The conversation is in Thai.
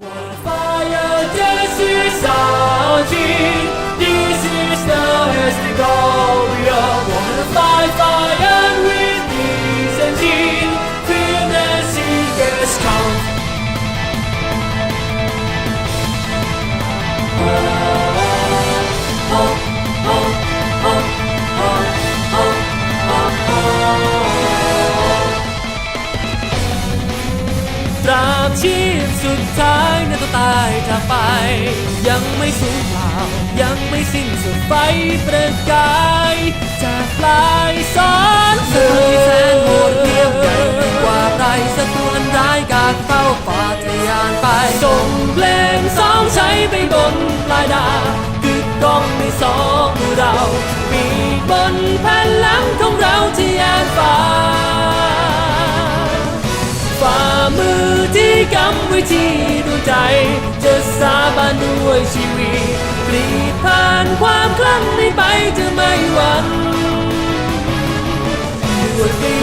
Fire, this is our team. This is the hasty goal. We all wanna fly, fire with peace and team. Feel the seekers come. Oh, ตราบชีพสุดท้ายนั้นต้องต ากไป ยังไม่สูญเปล่า ยังไม่สิ้นสุดไฟประกายจากลายสอนเธอที่แสนโหดเหี้ยมใหญ่ยิ่งกว่าใครศัตรูอันร้ายกาจเข้าป่าทะยานไปส่งเพลงสองใช้ไปบนปลายดาวกึกก้องในสองมือเรามีบนแผ่นหลังของเราที่ยานฟ้าฝ่ามือที่กำไว้ที่ดวงใจ ด้วยชีวิตปรีดผ่านความคลั่งไม่ไปจะไม่หวังด้วย